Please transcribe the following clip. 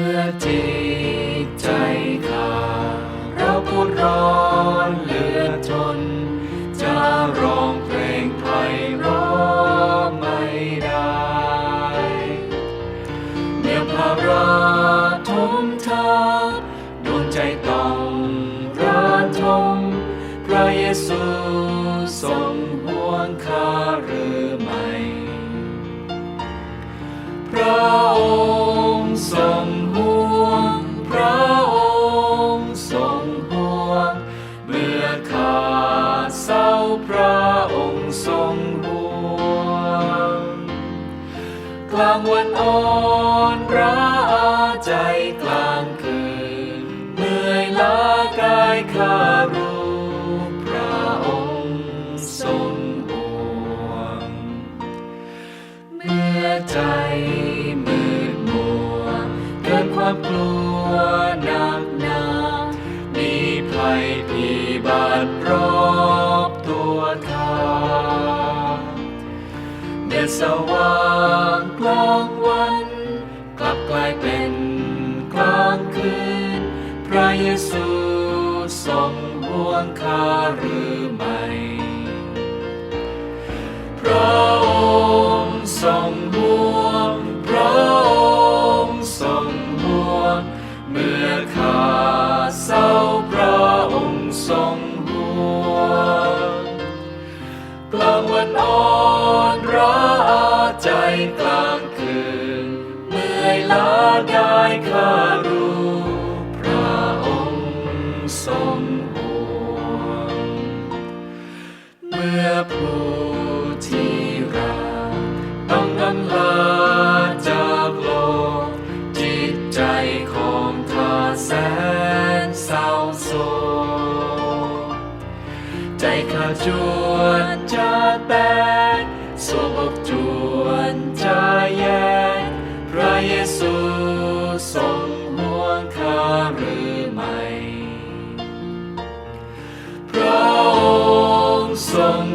ื่อจิตใจขาดเราปวดร้อนเหลือทนจะร้องเพลงไพเราะไม่ได้เมื่อภาราทุมทับดวงใจต้อง ข้าเศร้าพระองค์ทรงห่วงกลางวันอ่อนระอาใจกลางคืนเหนื่อยล้ากายข้ารู้พระองค์ทรงห่วงเมื่อใจมืดมัวเกิดความกลัวหนักหนามีภัยพิ บัติรอบตัวทางเมื่อสว่างกลางวัน กลับกลายเป็นกลางคืน พระเยซูทรงห่วงคารือ กลางวันอ่อนระอาใจกลางคืน เมื่อยล้ากายข้ารู้ พระองค์ทรงห่วงเมื่อผู้ที่รักต้องนำลาจากโลก จิตใจของข้าแสนเศร้าโศกใจข้าจวนจะแตกสวงอกจ วนจแยกพระเยซูทรงห่วงข้าหรือไม่ พระองค์ทรง